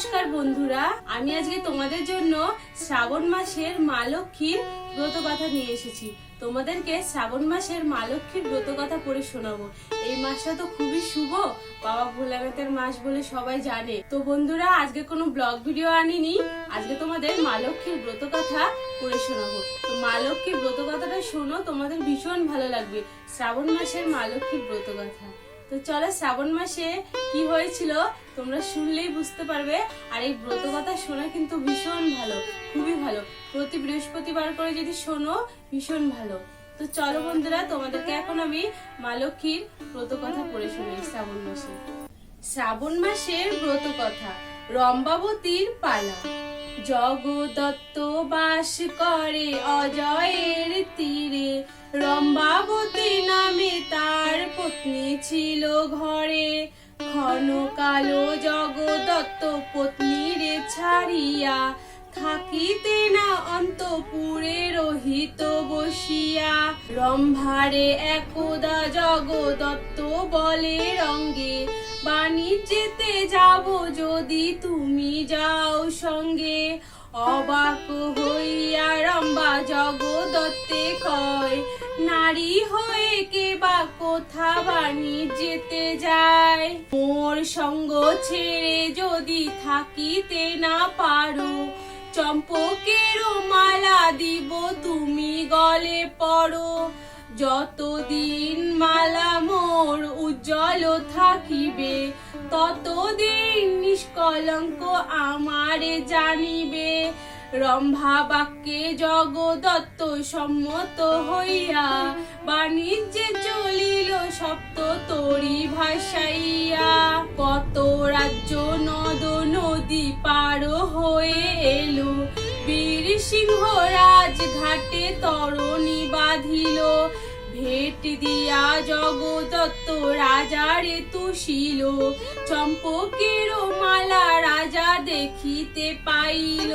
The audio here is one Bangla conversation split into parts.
নমস্কার বন্ধুরা। আমি আজকে তোমাদের জন্য শ্রাবণ মাসের মা লক্ষ্মীর ব্রত কথা নিয়ে এসেছি। তোমাদেরকে শ্রাবণ মাসের মা লক্ষ্মীর ব্রত কথা পড়ে শোনাবো। এই মাসটা তো খুবই শুভ। বাবা ভোলানাথের মাস বলে সবাই জানে। তো বন্ধুরা, আজকে কোনো ব্লগ ভিডিও আনিনি। আজকে তোমাদের মা লক্ষ্মীর ব্রত কথা পড়ে শোনাবো। তো মা লক্ষ্মীর ব্রত কথাটা শোনো, তোমাদের ভীষণ ভালো লাগবে। শ্রাবণ মাসের মা লক্ষ্মীর ব্রত কথা। তো চলো শ্রাবণ মাসে কি হয়েছিল তোমরা শুনলেই বুঝতে পারবে। আর এই ব্রত কথা শোনা কিন্তু ভীষণ ভালো, খুবই ভালো। প্রতি বৃহস্পতিবার করে যদি শোনো, ভীষণ ভালো। তো চলো বন্ধুরা, তোমাদেরকে এখন আমি মা লক্ষ্মীর ব্রত কথা পড়ে শুনি শ্রাবণ মাসে। শ্রাবণ মাসের ব্রত কথা রম্বাবতীর পালা। জগদত্ত বাস করে অজয়ের তীরে। রম্বাবতী নামে তার পত্নী ছিল ঘরে। ঘন কালো জগদত্ত পত্নীরে ছাড়িয়া থাকিতে না অন্তপুরে রহিত বসিয়া। রম্ভারে একদা জগদত্ত বলে রঙ্গে। বাণিজ্যেতে যাব যদি তুমি যাও সঙ্গে। অবাক হইয়া রম্বা জগদত্তে কয়, নারী হয়ে কে বা কোথা যেতে যায়? মোর সঙ্গ ছেড়ে যদি থাকিতে না পারো চম্পকেরও মালা দিব তুমি গলে পড়ো। যতদিন মালা মোর উজ্জ্বল থাকিবে, ততদিন নিষ্কলঙ্ক আমারে জানিবে। রম্ভা বাক্যে জগদত্ত সম্মত হইয়া, বাণিজ্যে চলিল সপ্ত তরি ভাসাইয়া। কত রাজ্য হয়ে এলো। বীর সিংহ রাজঘাটে তরণী বাঁধিল। ভেট দিয়া জগদত্ত রাজারে তুষিল চম্পকের মালা রাজা দেখিতে পাইল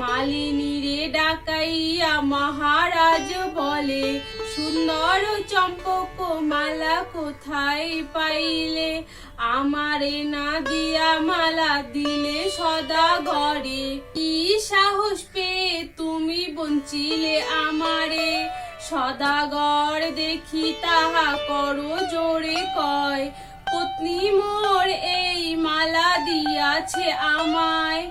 মালিনীরে ডাকাইয়া মহারাজ বলে সুন্দর চম্পক মালা কোথায় পাইলে আমারে না দিয়া মালা দিলে সদা ঘরে কি সাহস পেয়ে তুমি বঞ্চিলে আমারে সদাগর দেখি তাহা করো জোরে কয়, পত্নী মোর এই মালা দিয়াছে আমায়।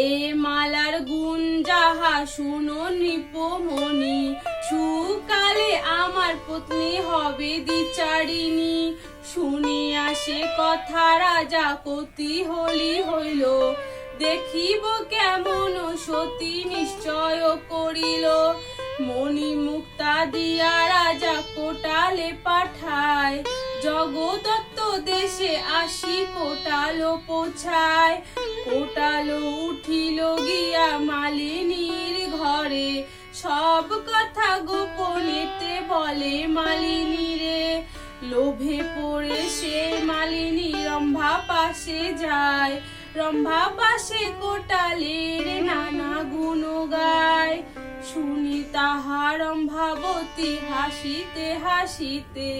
এ মালার গুণ যাহা শুনো নৃপমণি সুকালে আমার পত্নী হবে দ্বিচারিণী। শুনিয়া সে কথা রাজা কতি হলি হইল, দেখিব কেমন সতী নিশ্চয় করিল। মণি মুক্তা দিয়া রাজা কোটালে পাঠায়। জগদত্ত দেশে আসি কোটালো পৌঁছায়। কোটালো উঠিল গিয়া মালিনীর ঘরে। সব কথা গোপনেতে বলে মালিনী রে। লোভে পড়ে সে মালিনী রম্ভা পাশে যায়। রম্ভা পাশে কোটালের নানা গুণ গায় শুনি তাহা রম্ভাবতী হাসিতে হাসিতে,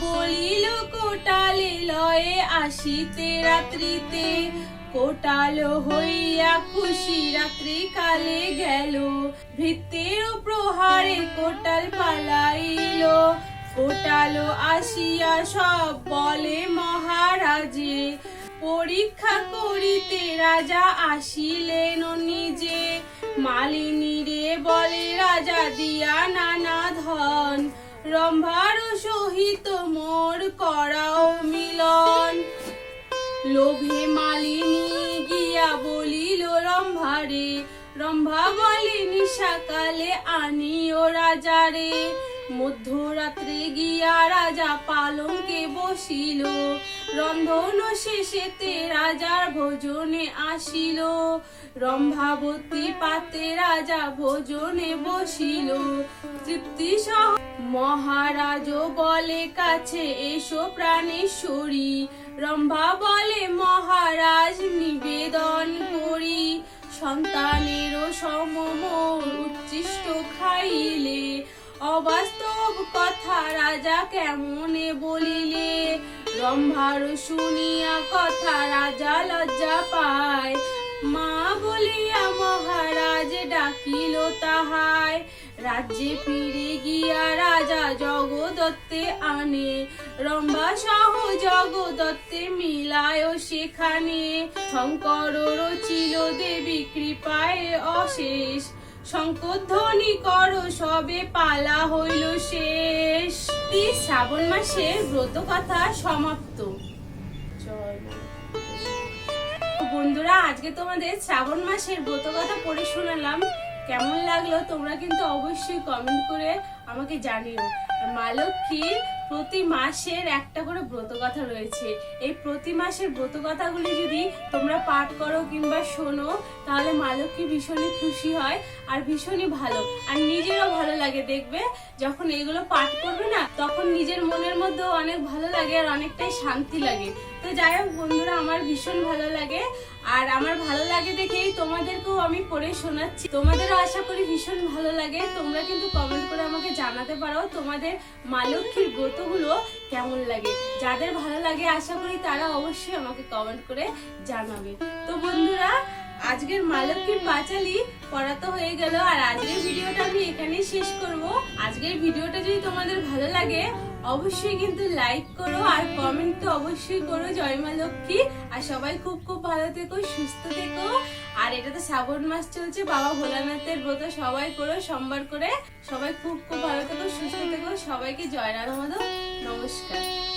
বলিল, কোটালে লয়ে আসিতে রাত্রিতে, কোটাল হইয়া খুশি রাত্রি কালে গেল, ভৃত্যের প্রহারে কোটাল পালাইল, কোটালো আসিয়া সব বলে মহারাজে পরীক্ষা করিতে রাজা আসিলেন নিজে। মালিনী রে বলে, রাজা, দিয়া নানা ধন। রম্ভার সহিত মোর করাও মিলন। লোভে মালিনী গিয়া বলিল, রম্ভারে, রম্ভা বলিনি সকালে আনিও রাজারে। মধ্যরাত্রে গিয়া রাজা পালঙ্কে বসিল। রন্ধন শেষেতে রাজার ভোজনে আসিল। রম্ভাবতী পাতে রাজা ভোজনে বসিল। তৃপ্তি সহ মহারাজ বলে, কাছে এসো প্রাণেশ্বরী। রম্ভা বলে, মহারাজ, নিবেদন করি। সন্তানেরও সমমোর উচ্ছিষ্ট খাইলে। অবাস্তব কথা রাজা কেমনে বলিলে? রম্ভার শুনিয়া কথা রাজা লজ্জা পায়। মা বলিয়া, মহারাজ ডাকিল তাহায় রাজ্যে ফিরে গিয়া রাজা জগদত্তে আনে। রম্ভা সহ জগদত্তে মিলায় সেখানে। শঙ্কর রচিল দেবী কৃপায় অশেষ। শঙ্করধ্বনি কর, সবে পালা হইল শেষ। শ্রাবণ মাসে ব্রত কথা সমাপ্ত। বন্ধুরা, আজকে তোমাদের শ্রাবণ মাসের ব্রত কথা পড়ে শোনালাম। কেমন লাগল তোমরা কিন্তু অবশ্যই কমেন্ট করে আমাকে জানিও। মা লক্ষ্মীর প্রতি মাসের একটা করে ব্রত কথা রয়েছে। এই প্রতি মাসের ব্রত কথাগুলি যদি তোমরা পাঠ করো কিংবা শোনো, তাহলে মা লক্ষ্মী ভীষণই খুশি হয় আর ভীষণই ভালো। আর নিজেরও ভালো লাগে, দেখবে? যখন এগুলো পাঠ করবে না, তখন নিজের মনের মধ্যেও অনেক ভালো লাগে আর অনেকটাই শান্তি লাগে। তো যাই হোক বন্ধুরা, আমার ভীষণ ভালো লাগে। আর আমার ভালো লাগে দেখেই তোমাদেরকেও আমি পড়ে শোনাচ্ছি। তোমাদেরও আশা করি ভীষণ ভালো লাগে। তোমরা কিন্তু কমেন্ট করে আমাকে জানাতে পারো তোমাদের মা লক্ষ্মীর ব্রতগুলো কেমন লাগে। যাদের ভালো লাগে আশা করি তারা অবশ্যই আমাকে কমেন্ট করে জানাবে। তো বন্ধুরা, আজকের মা লক্ষ্মীর পাঁচালি পড়া তো হয়ে গেল। আর আজকের ভিডিওটা আমি এখানেই শেষ করব। আজকের ভিডিওটা যদি তোমাদের ভালো লাগে অবশ্যই কিন্তু লাইক করো আর কমেন্ট তো অবশ্যই করো, জয় মা লক্ষ্মী। আর সবাই খুব খুব ভালো থেকো, সুস্থ থেকো। আর এটা তো শ্রাবণ মাস চলছে, বাবা ভোলানাথের ব্রত সবাই করো, সোমবার করে। সবাই খুব খুব ভালো থেকো, সুস্থ থেকো। সবাইকে জয় রাধা মাধব, নমস্কার।